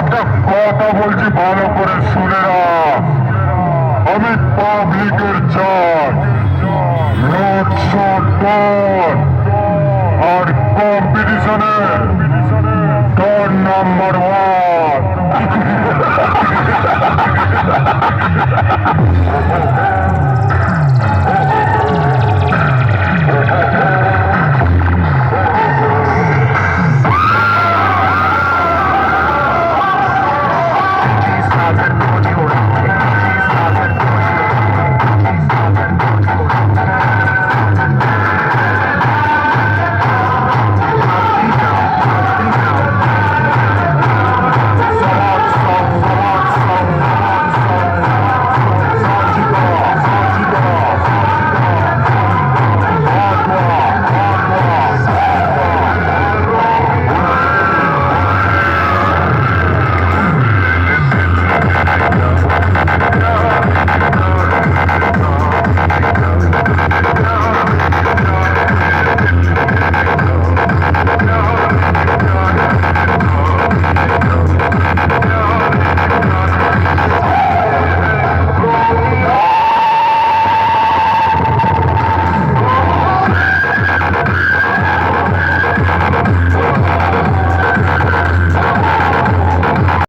একটা কথা বলছি, ভালো করে শুনে না আমি পাবলিকের চাই নোট শট আর কম্পিটিশনে তোর নাম্বার ওয়ান